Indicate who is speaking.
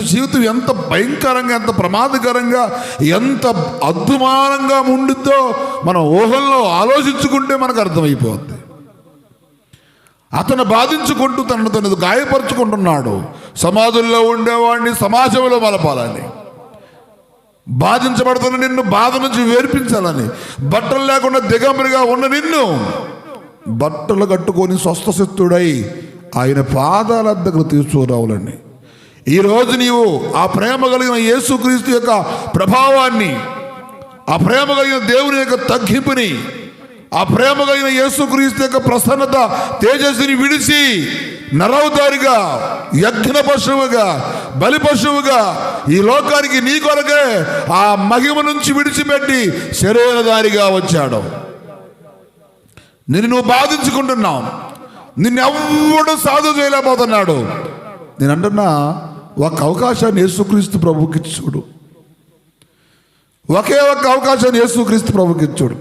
Speaker 1: మనిషి జీవితం ఎంత భయంకరంగా ఎంత ప్రమాదకరంగా ఎంత అద్దుమానంగా ఉండిద్దో మనం ఊహల్లో ఆలోచించుకుంటే మనకు అర్థమైపోద్ది. అతను బాధించుకుంటూ తనను తనది గాయపరుచుకుంటున్నాడు. సమాజంలో ఉండేవాడిని సమాజంలో మలపాలని. బాధించబడుతున్న నిన్ను బాధ నుంచి వేర్పించాలని. బట్టలు లేకుండా దిగంబరిగా ఉన్న నిన్ను బట్టలు కట్టుకొని స్వస్థశక్తుడై ఆయన పాదాల దగ్గర తీసుకురావాలని. ఈరోజు నీవు ఆ ప్రేమ కలిగిన యేసుక్రీస్తు యొక్క ప్రభావాన్ని ఆ ప్రేమ కలిగిన దేవుని యొక్క తగ్గింపుని ఆ ప్రేమ కలిగిన యేసుక్రీస్తు యొక్క ప్రసన్నత తేజస్సుని విడిచి నరవతారిగా యజ్ఞ పశువుగా బలి పశువుగా ఈ లోకానికి నీ కొరకే ఆ మహిమ నుంచి విడిచిపెట్టి శరీరధారిగా వచ్చాడు. నిన్ను నువ్వు బాధించుకుంటున్నావు. నిన్నెవ్వడు సాధు చేయలేకపోతున్నాడు. నేను అంటున్నా ఒక అవకాశాన్ని యేసుక్రీస్తు ప్రభుకి చూడు ఒకే ఒక్క అవకాశాన్ని యేసుక్రీస్తు ప్రభుకి చూడు